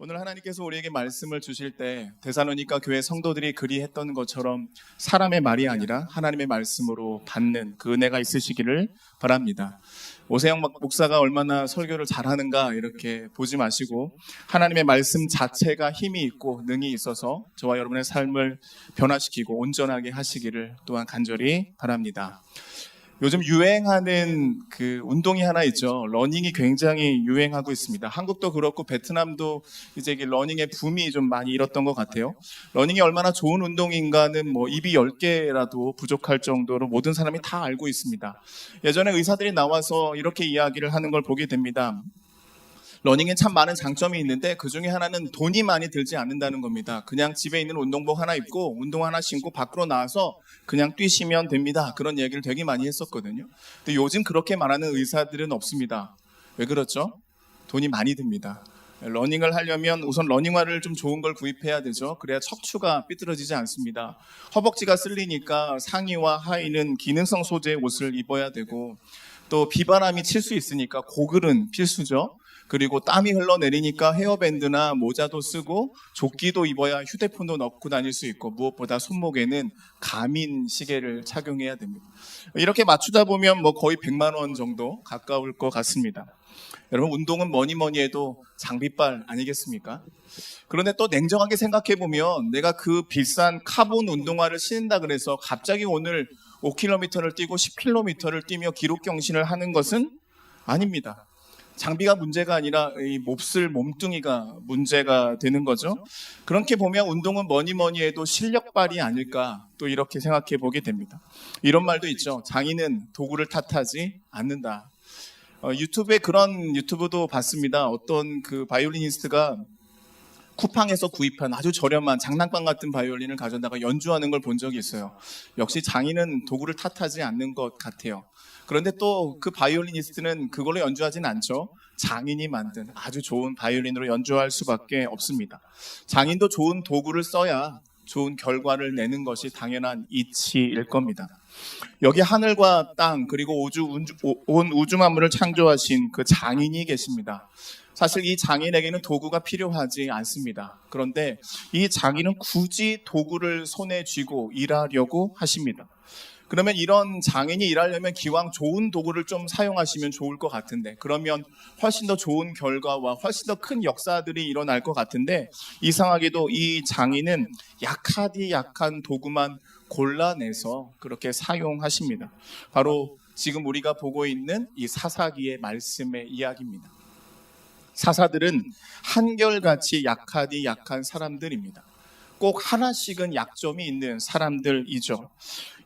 오늘 하나님께서 우리에게 말씀을 주실 때 대사로니까 교회 성도들이 그리했던 것처럼 사람의 말이 아니라 하나님의 말씀으로 받는 그 은혜가 있으시기를 바랍니다. 오세영 목사가 얼마나 설교를 잘하는가 이렇게 보지 마시고 하나님의 말씀 자체가 힘이 있고 능이 있어서 저와 여러분의 삶을 변화시키고 온전하게 하시기를 또한 간절히 바랍니다. 요즘 유행하는 그 운동이 하나 있죠. 러닝이 굉장히 유행하고 있습니다. 한국도 그렇고 베트남도 이제 이게 러닝의 붐이 좀 많이 일었던 것 같아요. 러닝이 얼마나 좋은 운동인가는 뭐 입이 10개라도 부족할 정도로 모든 사람이 다 알고 있습니다. 예전에 의사들이 나와서 이렇게 이야기를 하는 걸 보게 됩니다. 러닝엔 참 많은 장점이 있는데 그 중에 하나는 돈이 많이 들지 않는다는 겁니다. 그냥 집에 있는 운동복 하나 입고 운동 하나 신고 밖으로 나와서 그냥 뛰시면 됩니다. 그런 얘기를 되게 많이 했었거든요. 근데 요즘 그렇게 말하는 의사들은 없습니다. 왜 그렇죠? 돈이 많이 듭니다. 러닝을 하려면 우선 러닝화를 좀 좋은 걸 구입해야 되죠. 그래야 척추가 삐뚤어지지 않습니다. 허벅지가 쓸리니까 상의와 하의는 기능성 소재의 옷을 입어야 되고 또 비바람이 칠 수 있으니까 고글은 필수죠. 그리고 땀이 흘러내리니까 헤어밴드나 모자도 쓰고 조끼도 입어야 휴대폰도 넣고 다닐 수 있고 무엇보다 손목에는 가민 시계를 착용해야 됩니다. 이렇게 맞추다 보면 뭐 거의 100만 원 정도 가까울 것 같습니다. 여러분 운동은 뭐니 뭐니 해도 장비빨 아니겠습니까? 그런데 또 냉정하게 생각해 보면 내가 그 비싼 카본 운동화를 신는다 그래서 갑자기 오늘 5km를 뛰고 10km를 뛰며 기록 경신을 하는 것은 아닙니다. 장비가 문제가 아니라 이 몹쓸 몸뚱이가 문제가 되는 거죠. 그렇게 보면 운동은 뭐니 뭐니 해도 실력발이 아닐까 또 이렇게 생각해 보게 됩니다. 이런 말도 있죠. 장인은 도구를 탓하지 않는다. 어, 유튜브에 그런 유튜브도 봤습니다. 어떤 그 바이올리니스트가 쿠팡에서 구입한 아주 저렴한 장난감 같은 바이올린을 가져다가 연주하는 걸 본 적이 있어요. 역시 장인은 도구를 탓하지 않는 것 같아요. 그런데 또 그 바이올리니스트는 그걸로 연주하진 않죠. 장인이 만든 아주 좋은 바이올린으로 연주할 수밖에 없습니다. 장인도 좋은 도구를 써야 좋은 결과를 내는 것이 당연한 이치일 겁니다. 여기 하늘과 땅 그리고 우주, 온 우주 만물을 창조하신 그 장인이 계십니다. 사실 이 장인에게는 도구가 필요하지 않습니다. 그런데 이 장인은 굳이 도구를 손에 쥐고 일하려고 하십니다. 그러면 이런 장인이 일하려면 기왕 좋은 도구를 좀 사용하시면 좋을 것 같은데 그러면 훨씬 더 좋은 결과와 훨씬 더 큰 역사들이 일어날 것 같은데 이상하게도 이 장인은 약하디 약한 도구만 골라내서 그렇게 사용하십니다. 바로 지금 우리가 보고 있는 이 사사기의 말씀의 이야기입니다. 사사들은 한결같이 약하디 약한 사람들입니다. 꼭 하나씩은 약점이 있는 사람들이죠.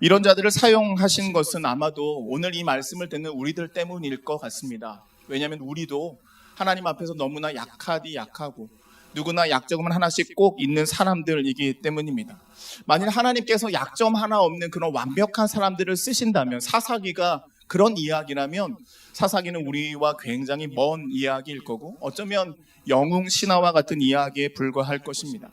이런 자들을 사용하신 것은 아마도 오늘 이 말씀을 듣는 우리들 때문일 것 같습니다. 왜냐하면 우리도 하나님 앞에서 너무나 약하디 약하고 누구나 약점은 하나씩 꼭 있는 사람들이기 때문입니다. 만일 하나님께서 약점 하나 없는 그런 완벽한 사람들을 쓰신다면 사사기가 그런 이야기라면 사사기는 우리와 굉장히 먼 이야기일 거고 어쩌면 영웅 신화와 같은 이야기에 불과할 것입니다.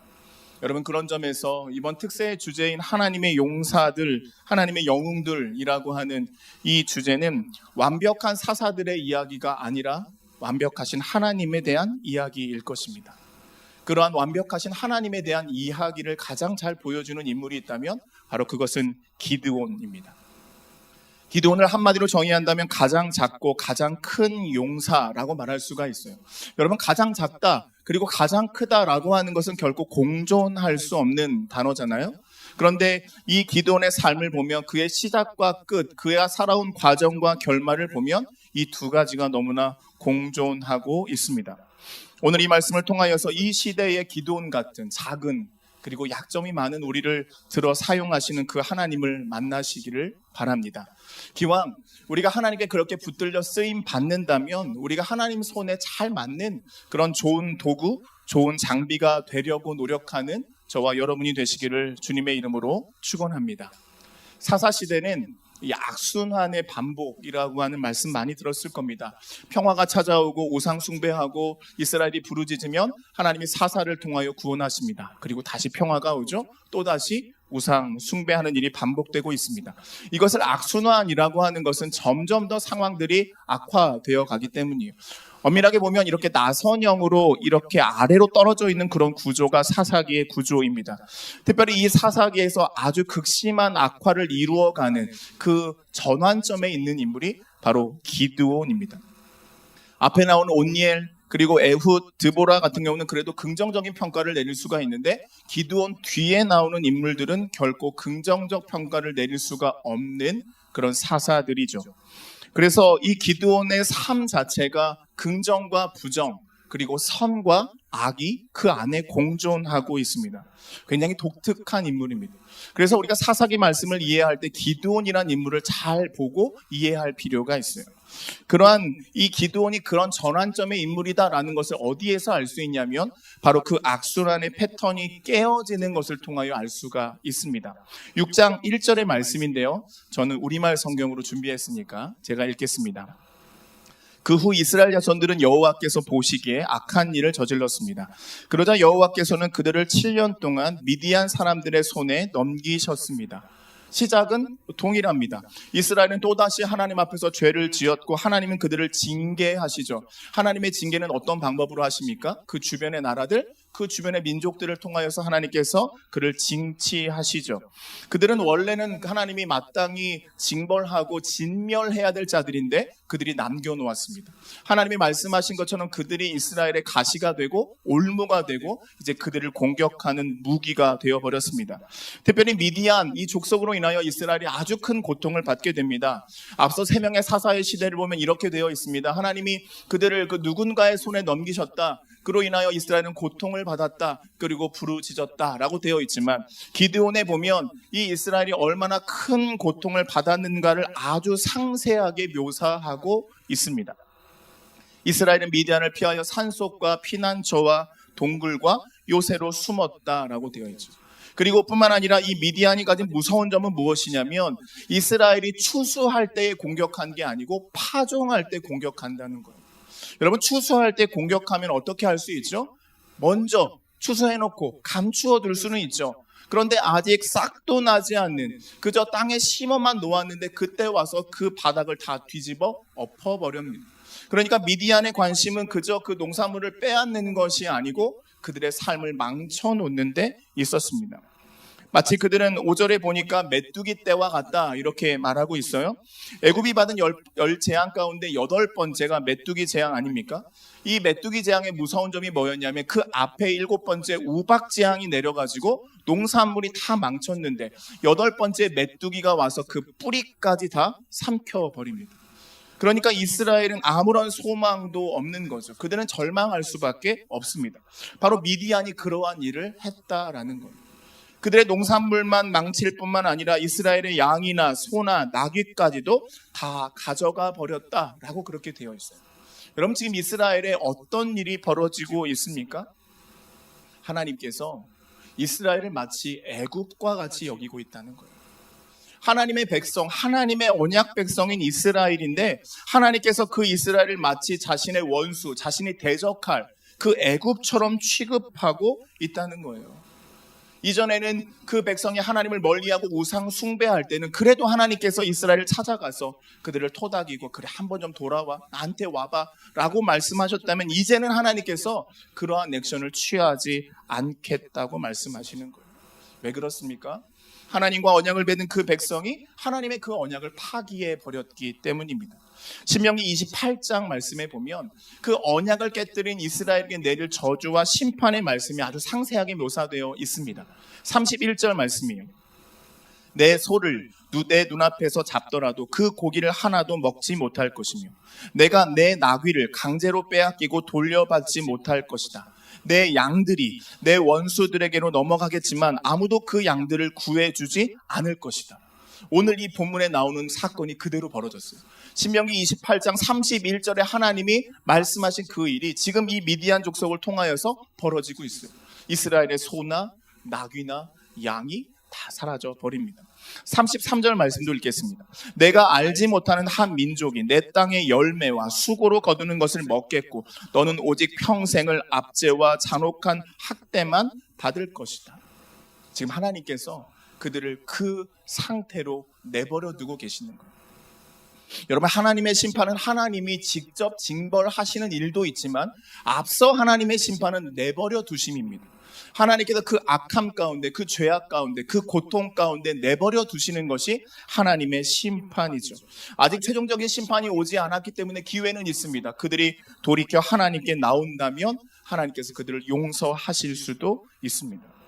여러분 그런 점에서 이번 특세의 주제인 하나님의 용사들, 하나님의 영웅들이라고 하는 이 주제는 완벽한 사사들의 이야기가 아니라 완벽하신 하나님에 대한 이야기일 것입니다. 그러한 완벽하신 하나님에 대한 이야기를 가장 잘 보여주는 인물이 있다면 바로 그것은 기드온입니다. 기드온을 한마디로 정의한다면 가장 작고 가장 큰 용사라고 말할 수가 있어요. 여러분 가장 작다 그리고 가장 크다라고 하는 것은 결코 공존할 수 없는 단어잖아요. 그런데 이 기도원의 삶을 보면 그의 시작과 끝, 그의 살아온 과정과 결말을 보면 이 두 가지가 너무나 공존하고 있습니다. 오늘 이 말씀을 통하여서 이 시대의 기도원 같은 작은 그리고 약점이 많은 우리를 들어 사용하시는 그 하나님을 만나시기를 바랍니다. 기왕 우리가 하나님께 그렇게 붙들려 쓰임 받는다면 우리가 하나님 손에 잘 맞는 그런 좋은 도구, 좋은 장비가 되려고 노력하는 저와 여러분이 되시기를 주님의 이름으로 축원합니다. 사사 시대는 이 악순환의 반복이라고 하는 말씀 많이 들었을 겁니다. 평화가 찾아오고 우상 숭배하고 이스라엘이 부르짖으면 하나님이 사사를 통하여 구원하십니다. 그리고 다시 평화가 오죠. 또 다시 우상 숭배하는 일이 반복되고 있습니다. 이것을 악순환이라고 하는 것은 점점 더 상황들이 악화되어 가기 때문이에요. 엄밀하게 보면 이렇게 나선형으로 이렇게 아래로 떨어져 있는 그런 구조가 사사기의 구조입니다. 특별히 이 사사기에서 아주 극심한 악화를 이루어가는 그 전환점에 있는 인물이 바로 기드온입니다. 앞에 나오는 온니엘 그리고 에훗, 드보라 같은 경우는 그래도 긍정적인 평가를 내릴 수가 있는데 기드온 뒤에 나오는 인물들은 결코 긍정적 평가를 내릴 수가 없는 그런 사사들이죠. 그래서 이 기드온의 삶 자체가 긍정과 부정 그리고 선과 악이 그 안에 공존하고 있습니다. 굉장히 독특한 인물입니다. 그래서 우리가 사사기 말씀을 이해할 때 기드온이라는 인물을 잘 보고 이해할 필요가 있어요. 그러한 이 기드온이 그런 전환점의 인물이다라는 것을 어디에서 알 수 있냐면 바로 그 악순환의 패턴이 깨어지는 것을 통하여 알 수가 있습니다. 6장 1절의 말씀인데요. 저는 우리말 성경으로 준비했으니까 제가 읽겠습니다. 그후 이스라엘 자손들은 여호와께서 보시기에 악한 일을 저질렀습니다. 그러자 여호와께서는 그들을 7년 동안 미디안 사람들의 손에 넘기셨습니다. 시작은 동일합니다. 이스라엘은 또다시 하나님 앞에서 죄를 지었고 하나님은 그들을 징계하시죠. 하나님의 징계는 어떤 방법으로 하십니까? 그 주변의 나라들, 그 주변의 민족들을 통하여서 하나님께서 그를 징치하시죠. 그들은 원래는 하나님이 마땅히 징벌하고 진멸해야 될 자들인데 그들이 남겨놓았습니다. 하나님이 말씀하신 것처럼 그들이 이스라엘의 가시가 되고 올무가 되고 이제 그들을 공격하는 무기가 되어버렸습니다. 특별히 미디안 이 족속으로 인하여 이스라엘이 아주 큰 고통을 받게 됩니다. 앞서 세 명의 사사의 시대를 보면 이렇게 되어 있습니다. 하나님이 그들을 그 누군가의 손에 넘기셨다. 그로 인하여 이스라엘은 고통을 받았다. 그리고 부르짖었다라고 되어 있지만 기드온에 보면 이 이스라엘이 얼마나 큰 고통을 받았는가를 아주 상세하게 묘사하고 있습니다. 이스라엘은 미디안을 피하여 산속과 피난처와 동굴과 요새로 숨었다라고 되어 있죠. 그리고 뿐만 아니라 이 미디안이 가진 무서운 점은 무엇이냐면 이스라엘이 추수할 때에 공격한 게 아니고 파종할 때 공격한다는 거예요. 여러분 추수할 때 공격하면 어떻게 할 수 있죠? 먼저 추수해놓고 감추어 둘 수는 있죠. 그런데 아직 싹도 나지 않는 그저 땅에 심어만 놓았는데 그때 와서 그 바닥을 다 뒤집어 엎어버립니다. 그러니까 미디안의 관심은 그저 그 농산물을 빼앗는 것이 아니고 그들의 삶을 망쳐놓는 데 있었습니다. 마치 그들은 5절에 보니까 메뚜기 때와 같다 이렇게 말하고 있어요. 애굽이 받은 열, 열 재앙 가운데 여덟 번째가 메뚜기 재앙 아닙니까? 이 메뚜기 재앙의 무서운 점이 뭐였냐면 그 앞에 일곱 번째 우박 재앙이 내려가지고 농산물이 다 망쳤는데 여덟 번째 메뚜기가 와서 그 뿌리까지 다 삼켜 버립니다. 그러니까 이스라엘은 아무런 소망도 없는 거죠. 그들은 절망할 수밖에 없습니다. 바로 미디안이 그러한 일을 했다라는 거예요. 그들의 농산물만 망칠 뿐만 아니라 이스라엘의 양이나 소나 나귀까지도 다 가져가 버렸다라고 그렇게 되어 있어요. 여러분 지금 이스라엘에 어떤 일이 벌어지고 있습니까? 하나님께서 이스라엘을 마치 애굽과 같이 여기고 있다는 거예요. 하나님의 백성, 하나님의 언약 백성인 이스라엘인데 하나님께서 그 이스라엘을 마치 자신의 원수, 자신이 대적할 그 애굽처럼 취급하고 있다는 거예요. 이전에는 그 백성이 하나님을 멀리하고 우상 숭배할 때는 그래도 하나님께서 이스라엘을 찾아가서 그들을 토닥이고 그래 한 번 좀 돌아와 나한테 와봐라고 말씀하셨다면 이제는 하나님께서 그러한 액션을 취하지 않겠다고 말씀하시는 거예요. 왜 그렇습니까? 하나님과 언약을 맺은 그 백성이 하나님의 그 언약을 파기해 버렸기 때문입니다. 신명기 28장 말씀에 보면 그 언약을 깨뜨린 이스라엘에게 내릴 저주와 심판의 말씀이 아주 상세하게 묘사되어 있습니다. 31절 말씀이에요. 내 소를 내 눈앞에서 잡더라도 그 고기를 하나도 먹지 못할 것이며 내가 내 나귀를 강제로 빼앗기고 돌려받지 못할 것이다. 내 양들이 내 원수들에게로 넘어가겠지만 아무도 그 양들을 구해주지 않을 것이다. 오늘 이 본문에 나오는 사건이 그대로 벌어졌어요. 신명기 28장 31절에 하나님이 말씀하신 그 일이 지금 이 미디안 족속을 통하여서 벌어지고 있어요. 이스라엘의 소나 나귀나 양이 다 사라져 버립니다. 33절 말씀도 읽겠습니다. 내가 알지 못하는 한 민족이 내 땅의 열매와 수고로 거두는 것을 먹겠고 너는 오직 평생을 압제와 잔혹한 학대만 받을 것이다. 지금 하나님께서 그들을 그 상태로 내버려 두고 계시는 거예요. 여러분 하나님의 심판은 하나님이 직접 징벌하시는 일도 있지만 앞서 하나님의 심판은 내버려 두심입니다. 하나님께서 그 악함 가운데 그 죄악 가운데 그 고통 가운데 내버려 두시는 것이 하나님의 심판이죠. 아직 최종적인 심판이 오지 않았기 때문에 기회는 있습니다. 그들이 돌이켜 하나님께 나온다면 하나님께서 그들을 용서하실 수도 있습니다.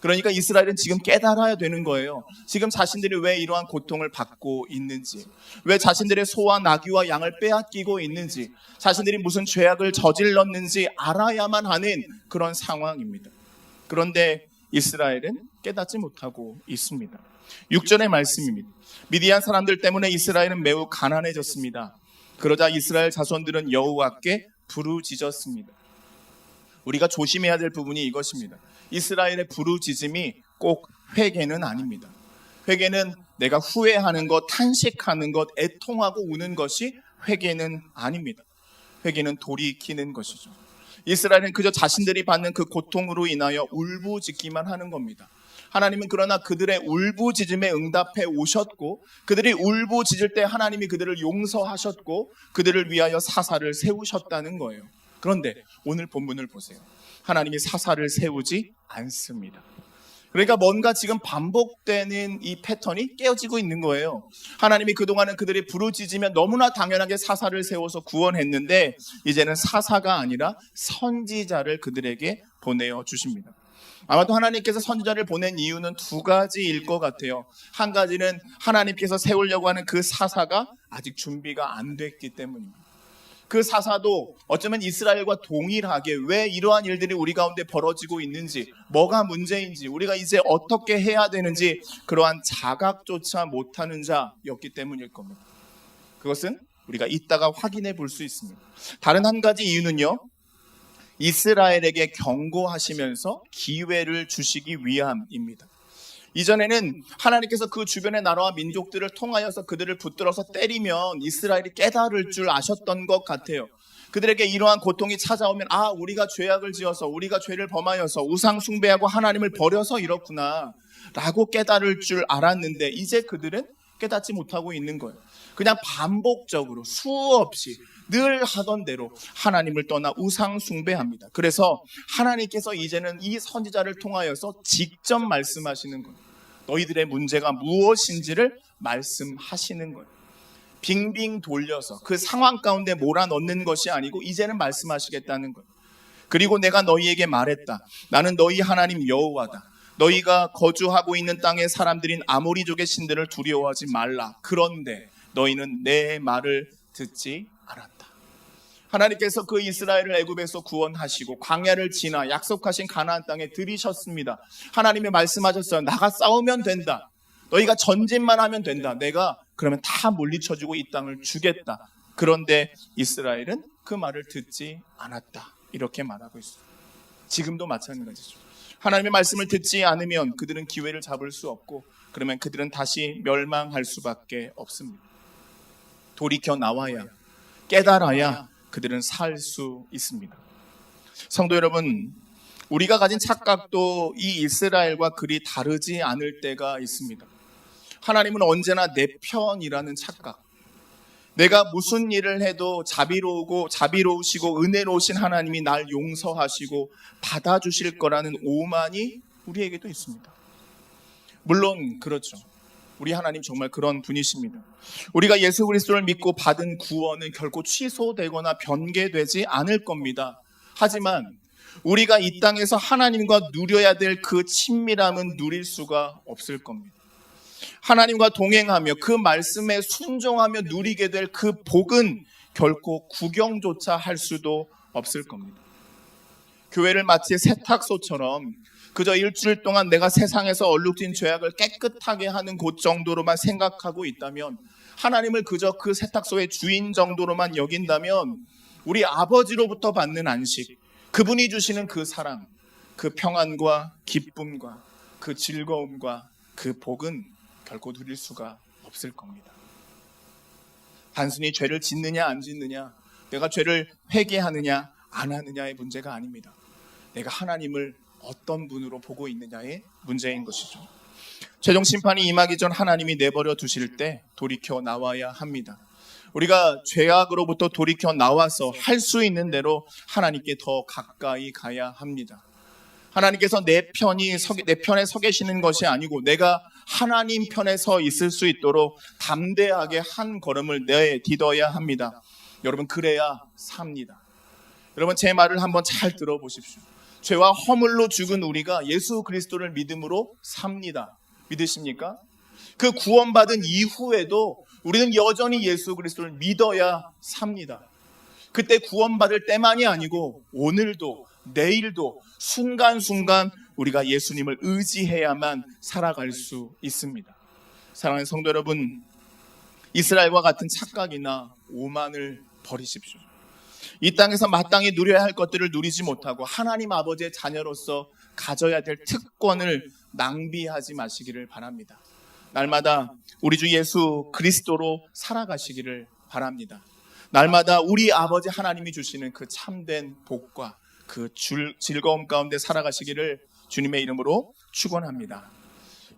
그러니까 이스라엘은 지금 깨달아야 되는 거예요. 지금 자신들이 왜 이러한 고통을 받고 있는지, 왜 자신들의 소와 나귀와 양을 빼앗기고 있는지, 자신들이 무슨 죄악을 저질렀는지 알아야만 하는 그런 상황입니다. 그런데 이스라엘은 깨닫지 못하고 있습니다. 6절의 말씀입니다. 미디안 사람들 때문에 이스라엘은 매우 가난해졌습니다. 그러자 이스라엘 자손들은 여호와께 부르짖었습니다. 우리가 조심해야 될 부분이 이것입니다. 이스라엘의 부르짖음이 꼭 회개는 아닙니다. 회개는 내가 후회하는 것, 탄식하는 것, 애통하고 우는 것이 회개는 아닙니다. 회개는 돌이키는 것이죠. 이스라엘은 그저 자신들이 받는 그 고통으로 인하여 울부짖기만 하는 겁니다. 하나님은 그러나 그들의 울부짖음에 응답해 오셨고 그들이 울부짖을 때 하나님이 그들을 용서하셨고 그들을 위하여 사사를 세우셨다는 거예요. 그런데 오늘 본문을 보세요. 하나님이 사사를 세우지 않습니다. 그러니까 뭔가 지금 반복되는 이 패턴이 깨어지고 있는 거예요. 하나님이 그동안은 그들이 부르짖으면 너무나 당연하게 사사를 세워서 구원했는데 이제는 사사가 아니라 선지자를 그들에게 보내어 주십니다. 아마도 하나님께서 선지자를 보낸 이유는 두 가지일 것 같아요. 한 가지는 하나님께서 세우려고 하는 그 사사가 아직 준비가 안 됐기 때문입니다. 그 사사도 어쩌면 이스라엘과 동일하게 왜 이러한 일들이 우리 가운데 벌어지고 있는지, 뭐가 문제인지, 우리가 이제 어떻게 해야 되는지 그러한 자각조차 못하는 자였기 때문일 겁니다. 그것은 우리가 이따가 확인해 볼 수 있습니다. 다른 한 가지 이유는요. 이스라엘에게 경고하시면서 기회를 주시기 위함입니다. 이전에는 하나님께서 그 주변의 나라와 민족들을 통하여서 그들을 붙들어서 때리면 이스라엘이 깨달을 줄 아셨던 것 같아요. 그들에게 이러한 고통이 찾아오면 아 우리가 죄악을 지어서 우리가 죄를 범하여서 우상 숭배하고 하나님을 버려서 이렇구나 라고 깨달을 줄 알았는데 이제 그들은 깨닫지 못하고 있는 거예요. 그냥 반복적으로 수없이 늘 하던 대로 하나님을 떠나 우상 숭배합니다. 그래서 하나님께서 이제는 이 선지자를 통하여서 직접 말씀하시는 거예요. 너희들의 문제가 무엇인지를 말씀하시는 거예요. 빙빙 돌려서 그 상황 가운데 몰아넣는 것이 아니고 이제는 말씀하시겠다는 거예요. 그리고 내가 너희에게 말했다. 나는 너희 하나님 여호와다. 너희가 거주하고 있는 땅의 사람들인 아모리족의 신들을 두려워하지 말라. 그런데 너희는 내 말을 듣지 않았다. 하나님께서 그 이스라엘을 애굽에서 구원하시고 광야를 지나 약속하신 가나안 땅에 들이셨습니다. 하나님이 말씀하셨어요. 나가 싸우면 된다. 너희가 전진만 하면 된다. 내가 그러면 다 물리쳐주고 이 땅을 주겠다. 그런데 이스라엘은 그 말을 듣지 않았다. 이렇게 말하고 있어요. 지금도 마찬가지죠. 하나님의 말씀을 듣지 않으면 그들은 기회를 잡을 수 없고 그러면 그들은 다시 멸망할 수밖에 없습니다. 돌이켜 나와야 깨달아야 그들은 살 수 있습니다. 성도 여러분, 우리가 가진 착각도 이 이스라엘과 그리 다르지 않을 때가 있습니다. 하나님은 언제나 내 편이라는 착각. 내가 무슨 일을 해도 자비로우고 자비로우시고 은혜로우신 하나님이 날 용서하시고 받아주실 거라는 오만이 우리에게도 있습니다. 물론 그렇죠. 우리 하나님 정말 그런 분이십니다. 우리가 예수 그리스도를 믿고 받은 구원은 결코 취소되거나 변개되지 않을 겁니다. 하지만 우리가 이 땅에서 하나님과 누려야 될 그 친밀함은 누릴 수가 없을 겁니다. 하나님과 동행하며 그 말씀에 순종하며 누리게 될 그 복은 결코 구경조차 할 수도 없을 겁니다. 교회를 마치 세탁소처럼 그저 일주일 동안 내가 세상에서 얼룩진 죄악을 깨끗하게 하는 곳 정도로만 생각하고 있다면 하나님을 그저 그 세탁소의 주인 정도로만 여긴다면 우리 아버지로부터 받는 안식, 그분이 주시는 그 사랑, 그 평안과 기쁨과 그 즐거움과 그 복은 결코 누릴 수가 없을 겁니다. 단순히 죄를 짓느냐 안 짓느냐, 내가 죄를 회개하느냐 안 하느냐의 문제가 아닙니다. 내가 하나님을 어떤 분으로 보고 있느냐의 문제인 것이죠. 최종 심판이 임하기 전 하나님이 내버려 두실 때 돌이켜 나와야 합니다. 우리가 죄악으로부터 돌이켜 나와서 할 수 있는 대로 하나님께 더 가까이 가야 합니다. 하나님께서 내 편이 서, 내 편에 서 계시는 것이 아니고 내가 하나님 편에 서 있을 수 있도록 담대하게 한 걸음을 내 디뎌야 합니다. 여러분 그래야 삽니다. 여러분 제 말을 한번 잘 들어보십시오. 죄와 허물로 죽은 우리가 예수 그리스도를 믿음으로 삽니다. 믿으십니까? 그 구원받은 이후에도 우리는 여전히 예수 그리스도를 믿어야 삽니다. 그때 구원받을 때만이 아니고 오늘도 내일도 순간순간 우리가 예수님을 의지해야만 살아갈 수 있습니다. 사랑하는 성도 여러분, 이스라엘과 같은 착각이나 오만을 버리십시오. 이 땅에서 마땅히 누려야 할 것들을 누리지 못하고 하나님 아버지의 자녀로서 가져야 될 특권을 낭비하지 마시기를 바랍니다. 날마다 우리 주 예수 그리스도로 살아가시기를 바랍니다. 날마다 우리 아버지 하나님이 주시는 그 참된 복과 그 줄, 즐거움 가운데 살아가시기를 주님의 이름으로 축원합니다.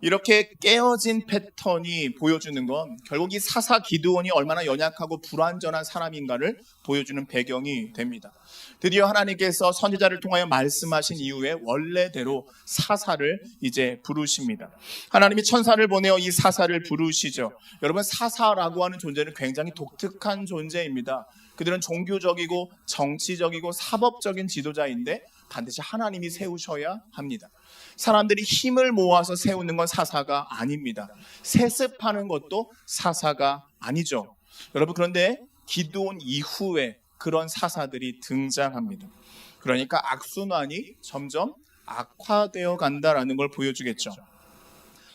이렇게 깨어진 패턴이 보여주는 건 결국 이 사사 기드온이 얼마나 연약하고 불완전한 사람인가를 보여주는 배경이 됩니다. 드디어 하나님께서 선지자를 통하여 말씀하신 이후에 원래대로 사사를 이제 부르십니다. 하나님이 천사를 보내어 이 사사를 부르시죠. 여러분 사사라고 하는 존재는 굉장히 독특한 존재입니다. 그들은 종교적이고 정치적이고 사법적인 지도자인데 반드시 하나님이 세우셔야 합니다. 사람들이 힘을 모아서 세우는 건 사사가 아닙니다. 세습하는 것도 사사가 아니죠. 여러분 그런데 기도원 이후에 그런 사사들이 등장합니다. 그러니까 악순환이 점점 악화되어 간다라는 걸 보여주겠죠.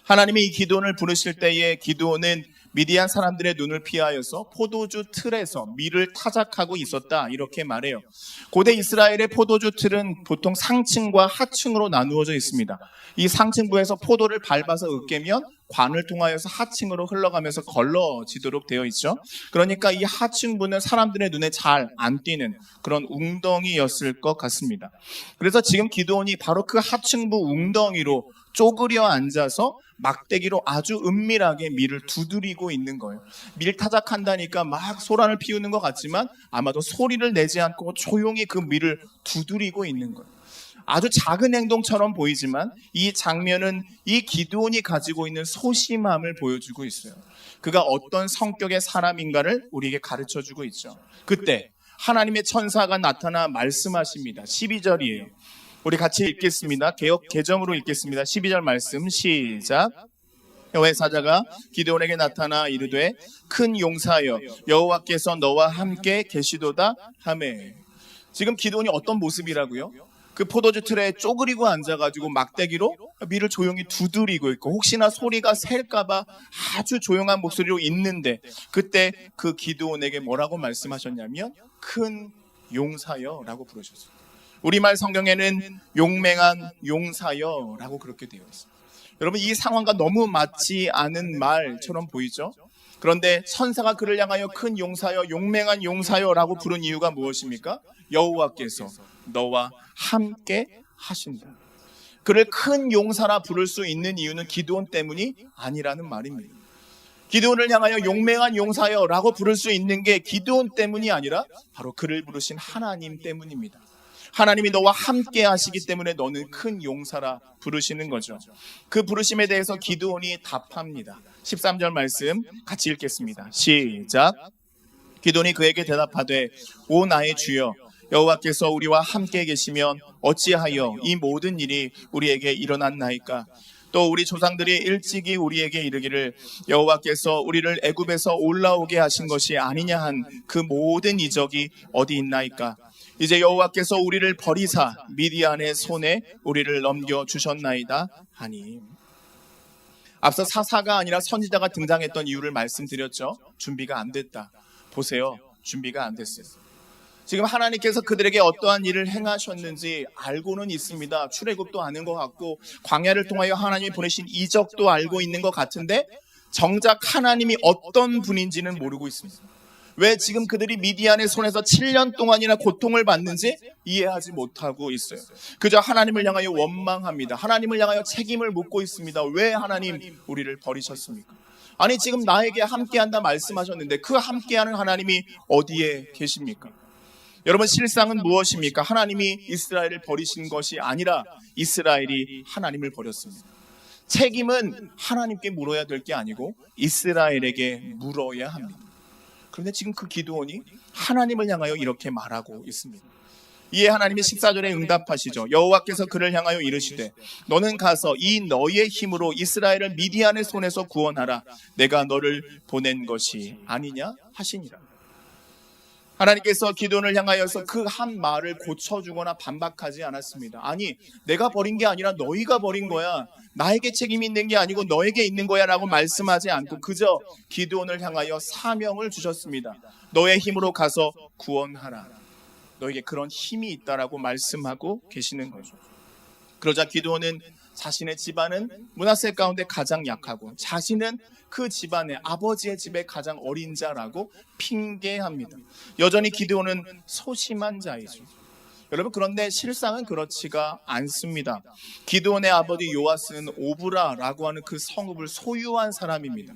하나님이 이 기도원을 부르실 때에 기도원은 미디안 사람들의 눈을 피하여서 포도주 틀에서 밀을 타작하고 있었다 이렇게 말해요. 고대 이스라엘의 포도주 틀은 보통 상층과 하층으로 나누어져 있습니다. 이 상층부에서 포도를 밟아서 으깨면 관을 통하여서 하층으로 흘러가면서 걸러지도록 되어 있죠. 그러니까 이 하층부는 사람들의 눈에 잘 안 띄는 그런 웅덩이였을 것 같습니다. 그래서 지금 기도원이 바로 그 하층부 웅덩이로 쪼그려 앉아서 막대기로 아주 은밀하게 밀을 두드리고 있는 거예요. 밀 타작한다니까 막 소란을 피우는 것 같지만 아마도 소리를 내지 않고 조용히 그 밀을 두드리고 있는 거예요. 아주 작은 행동처럼 보이지만 이 장면은 이 기도원이 가지고 있는 소심함을 보여주고 있어요. 그가 어떤 성격의 사람인가를 우리에게 가르쳐 주고 있죠. 그때 하나님의 천사가 나타나 말씀하십니다. 12절이에요. 우리 같이 읽겠습니다. 개혁 개정으로 읽겠습니다. 12절 말씀 시작. 여호와의 사자가 기드온에게 나타나 이르되 큰 용사여 여호와께서 너와 함께 계시도다 하매 지금 기드온이 어떤 모습이라고요? 그 포도주 틀에 쪼그리고 앉아가지고 막대기로 밀을 조용히 두드리고 있고 혹시나 소리가 셀까봐 아주 조용한 목소리로 있는데 그때 그 기드온에게 뭐라고 말씀하셨냐면 큰 용사여라고 부르셨어요. 우리말 성경에는 용맹한 용사여라고 그렇게 되어 있습니다. 여러분 이 상황과 너무 맞지 않은 말처럼 보이죠? 그런데 천사가 그를 향하여 큰 용사여 용맹한 용사여라고 부른 이유가 무엇입니까? 여호와께서 너와 함께 하신다. 그를 큰 용사라 부를 수 있는 이유는 기도원 때문이 아니라는 말입니다. 기도원을 향하여 용맹한 용사여라고 부를 수 있는 게 기도원 때문이 아니라 바로 그를 부르신 하나님 때문입니다. 하나님이 너와 함께 하시기 때문에 너는 큰 용사라 부르시는 거죠. 그 부르심에 대해서 기드온이 답합니다. 13절 말씀 같이 읽겠습니다. 시작. 기드온이 그에게 대답하되 오 나의 주여 여호와께서 우리와 함께 계시면 어찌하여 이 모든 일이 우리에게 일어났나이까 또 우리 조상들이 일찍이 우리에게 이르기를 여호와께서 우리를 애굽에서 올라오게 하신 것이 아니냐 한 그 모든 이적이 어디 있나이까 이제 여호와께서 우리를 버리사 미디안의 손에 우리를 넘겨 주셨나이다 하니 앞서 사사가 아니라 선지자가 등장했던 이유를 말씀드렸죠. 준비가 안 됐다. 보세요. 준비가 안 됐어요. 지금 하나님께서 그들에게 어떠한 일을 행하셨는지 알고는 있습니다. 출애굽도 아는 것 같고 광야를 통하여 하나님이 보내신 이적도 알고 있는 것 같은데 정작 하나님이 어떤 분인지는 모르고 있습니다. 왜 지금 그들이 미디안의 손에서 7년 동안이나 고통을 받는지 이해하지 못하고 있어요. 그저 하나님을 향하여 원망합니다. 하나님을 향하여 책임을 묻고 있습니다. 왜 하나님 우리를 버리셨습니까? 아니 지금 나에게 함께한다 말씀하셨는데 그 함께하는 하나님이 어디에 계십니까? 여러분 실상은 무엇입니까? 하나님이 이스라엘을 버리신 것이 아니라 이스라엘이 하나님을 버렸습니다. 책임은 하나님께 물어야 될 게 아니고 이스라엘에게 물어야 합니다. 그런데 지금 그 기도원이 하나님을 향하여 이렇게 말하고 있습니다. 이에 하나님이 14절에 응답하시죠. 여호와께서 그를 향하여 이르시되 너는 가서 이 너의 힘으로 이스라엘을 미디안의 손에서 구원하라. 내가 너를 보낸 것이 아니냐 하시니라. 하나님께서 기도원을 향하여서 그 한 말을 고쳐주거나 반박하지 않았습니다. 아니, 내가 버린 게 아니라 너희가 버린 거야. 나에게 책임이 있는 게 아니고 너에게 있는 거야 라고 말씀하지 않고 그저 기도원을 향하여 사명을 주셨습니다. 너의 힘으로 가서 구원하라. 너에게 그런 힘이 있다라고 말씀하고 계시는 거죠. 그러자 기도원은 자신의 집안은 문하세 가운데 가장 약하고 자신은 그 집안의 아버지의 집에 가장 어린 자라고 핑계합니다. 여전히 기도원은 소심한 자이죠. 여러분 그런데 실상은 그렇지가 않습니다. 기도원의 아버지 요아스는 오브라라고 하는 그 성읍을 소유한 사람입니다.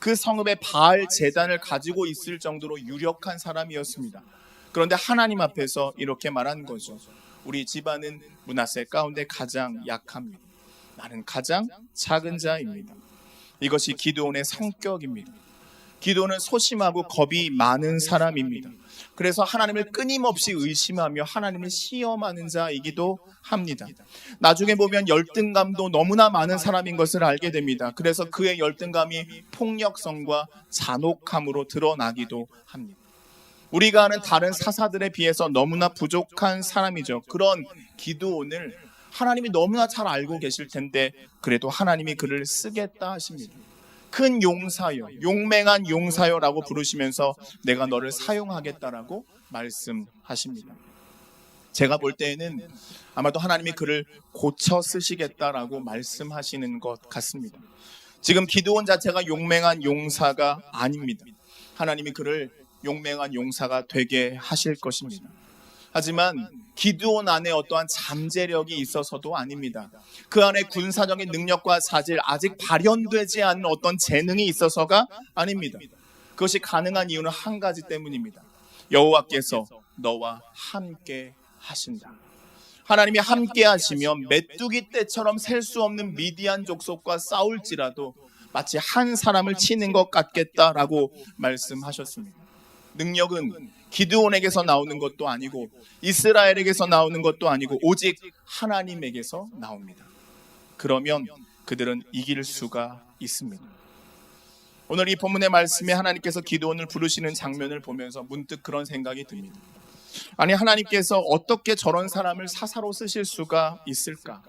그 성읍에 바알 재단을 가지고 있을 정도로 유력한 사람이었습니다. 그런데 하나님 앞에서 이렇게 말한 거죠. 우리 집안은 문하세 가운데 가장 약합니다. 나는 가장 작은 자입니다. 이것이 기도원의 성격입니다. 기도는 소심하고 겁이 많은 사람입니다. 그래서 하나님을 끊임없이 의심하며 하나님을 시험하는 자이기도 합니다. 나중에 보면 열등감도 너무나 많은 사람인 것을 알게 됩니다. 그래서 그의 열등감이 폭력성과 잔혹함으로 드러나기도 합니다. 우리가 아는 다른 사사들에 비해서 너무나 부족한 사람이죠. 그런 기도원을 하나님이 너무나 잘 알고 계실 텐데 그래도 하나님이 그를 쓰겠다 하십니다. 큰 용사여, 용맹한 용사여라고 부르시면서 내가 너를 사용하겠다라고 말씀하십니다. 제가 볼 때에는 아마도 하나님이 그를 고쳐 쓰시겠다라고 말씀하시는 것 같습니다. 지금 기도원 자체가 용맹한 용사가 아닙니다. 하나님이 그를 용맹한 용사가 되게 하실 것입니다. 하지만 기드온 안에 어떠한 잠재력이 있어서도 아닙니다. 그 안에 군사적인 능력과 사질 아직 발현되지 않은 어떤 재능이 있어서가 아닙니다. 그것이 가능한 이유는 한 가지 때문입니다. 여호와께서 너와 함께 하신다. 하나님이 함께 하시면 메뚜기 떼처럼 셀 수 없는 미디안 족속과 싸울지라도 마치 한 사람을 치는 것 같겠다라고 말씀하셨습니다. 능력은 기드온에게서 나오는 것도 아니고 이스라엘에게서 나오는 것도 아니고 오직 하나님에게서 나옵니다. 그러면 그들은 이길 수가 있습니다. 오늘 이 본문의 말씀에 하나님께서 기드온을 부르시는 장면을 보면서 문득 그런 생각이 듭니다. 아니 하나님께서 어떻게 저런 사람을 사사로 쓰실 수가 있을까?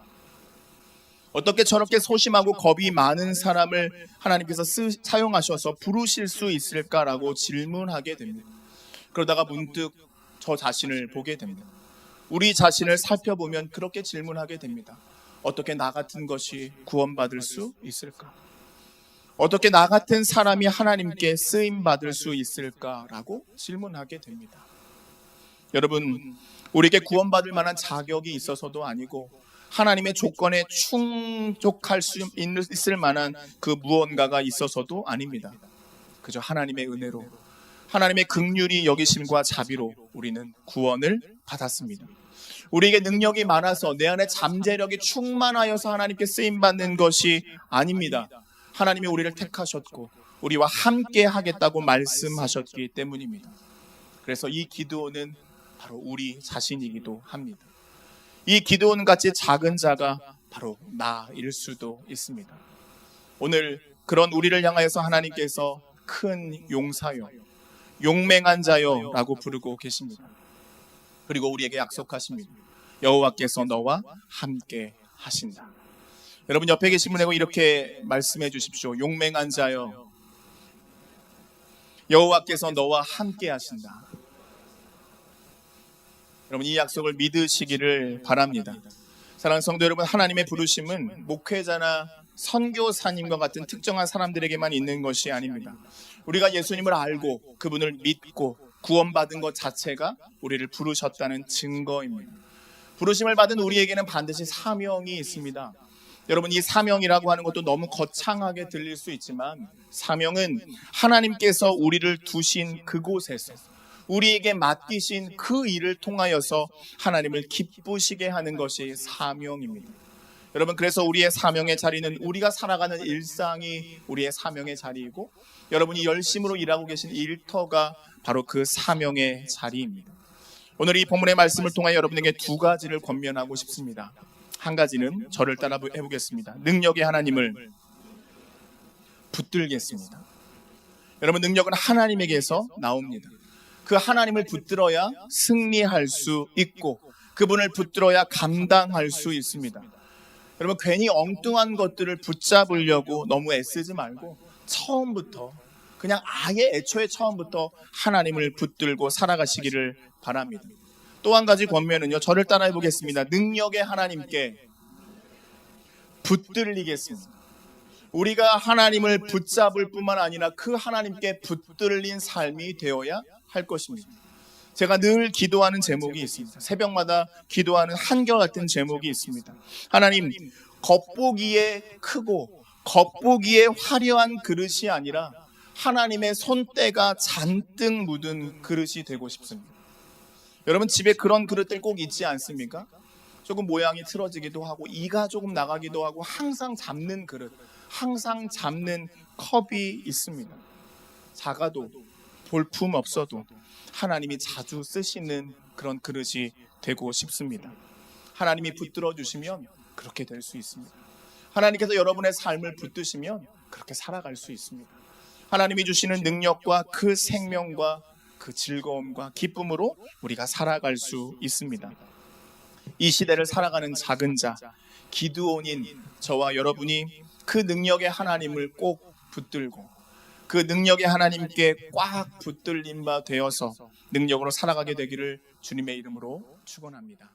어떻게 저렇게 소심하고 겁이 많은 사람을 하나님께서 쓰, 사용하셔서 부르실 수 있을까라고 질문하게 됩니다. 그러다가 문득 저 자신을 보게 됩니다. 우리 자신을 살펴보면 그렇게 질문하게 됩니다. 어떻게 나 같은 것이 구원받을 수 있을까? 어떻게 나 같은 사람이 하나님께 쓰임 받을 수 있을까라고 질문하게 됩니다. 여러분, 우리에게 구원받을 만한 자격이 있어서도 아니고 하나님의 조건에 충족할 수 있을 만한 그 무언가가 있어서도 아닙니다. 그저 하나님의 은혜로 하나님의 극률이 여기심과 자비로 우리는 구원을 받았습니다. 우리에게 능력이 많아서 내 안에 잠재력이 충만하여서 하나님께 쓰임 받는 것이 아닙니다. 하나님이 우리를 택하셨고 우리와 함께 하겠다고 말씀하셨기 때문입니다. 그래서 이 기도는 바로 우리 자신이기도 합니다. 이 기도원 같이 작은 자가 바로 나일 수도 있습니다. 오늘 그런 우리를 향하여서 하나님께서 큰 용사요, 용맹한 자요라고 부르고 계십니다. 그리고 우리에게 약속하십니다. 여호와께서 너와 함께 하신다. 여러분 옆에 계신 분에게 이렇게 말씀해 주십시오. 용맹한 자요. 여호와께서 너와 함께 하신다. 여러분 이 약속을 믿으시기를 바랍니다. 사랑하는 성도 여러분, 하나님의 부르심은 목회자나 선교사님과 같은 특정한 사람들에게만 있는 것이 아닙니다. 우리가 예수님을 알고 그분을 믿고 구원받은 것 자체가 우리를 부르셨다는 증거입니다. 부르심을 받은 우리에게는 반드시 사명이 있습니다. 여러분 이 사명이라고 하는 것도 너무 거창하게 들릴 수 있지만 사명은 하나님께서 우리를 두신 그곳에서 우리에게 맡기신 그 일을 통하여서 하나님을 기쁘시게 하는 것이 사명입니다. 여러분 그래서 우리의 사명의 자리는 우리가 살아가는 일상이 우리의 사명의 자리이고 여러분이 열심으로 일하고 계신 일터가 바로 그 사명의 자리입니다. 오늘 이 본문의 말씀을 통하여 여러분에게 두 가지를 권면하고 싶습니다. 한 가지는 저를 따라 해보겠습니다. 능력의 하나님을 붙들겠습니다. 여러분 능력은 하나님에게서 나옵니다. 그 하나님을 붙들어야 승리할 수 있고 그분을 붙들어야 감당할 수 있습니다. 여러분 괜히 엉뚱한 것들을 붙잡으려고 너무 애쓰지 말고 처음부터 그냥 아예 애초에 처음부터 하나님을 붙들고 살아가시기를 바랍니다. 또 한 가지 권면은요. 저를 따라해 보겠습니다. 능력의 하나님께 붙들리겠습니다. 우리가 하나님을 붙잡을 뿐만 아니라 그 하나님께 붙들린 삶이 되어야 할 것입니다. 제가 늘 기도하는 제목이 있습니다. 새벽마다 기도하는 한결같은 제목이 있습니다. 하나님, 겉보기에 크고 겉보기에 화려한 그릇이 아니라 하나님의 손때가 잔뜩 묻은 그릇이 되고 싶습니다. 여러분 집에 그런 그릇들 꼭 있지 않습니까? 조금 모양이 틀어지기도 하고 이가 조금 나가기도 하고 항상 잡는 그릇, 항상 잡는 컵이 있습니다. 작아도 볼품 없어도 하나님이 자주 쓰시는 그런 그릇이 되고 싶습니다. 하나님이 붙들어 주시면 그렇게 될 수 있습니다. 하나님께서 여러분의 삶을 붙드시면 그렇게 살아갈 수 있습니다. 하나님이 주시는 능력과 그 생명과 그 즐거움과 기쁨으로 우리가 살아갈 수 있습니다. 이 시대를 살아가는 작은 자, 기드온인 저와 여러분이 그 능력의 하나님을 꼭 붙들고 그 능력의 하나님께 꽉 붙들린 바 되어서 능력으로 살아가게 되기를 주님의 이름으로 축원합니다.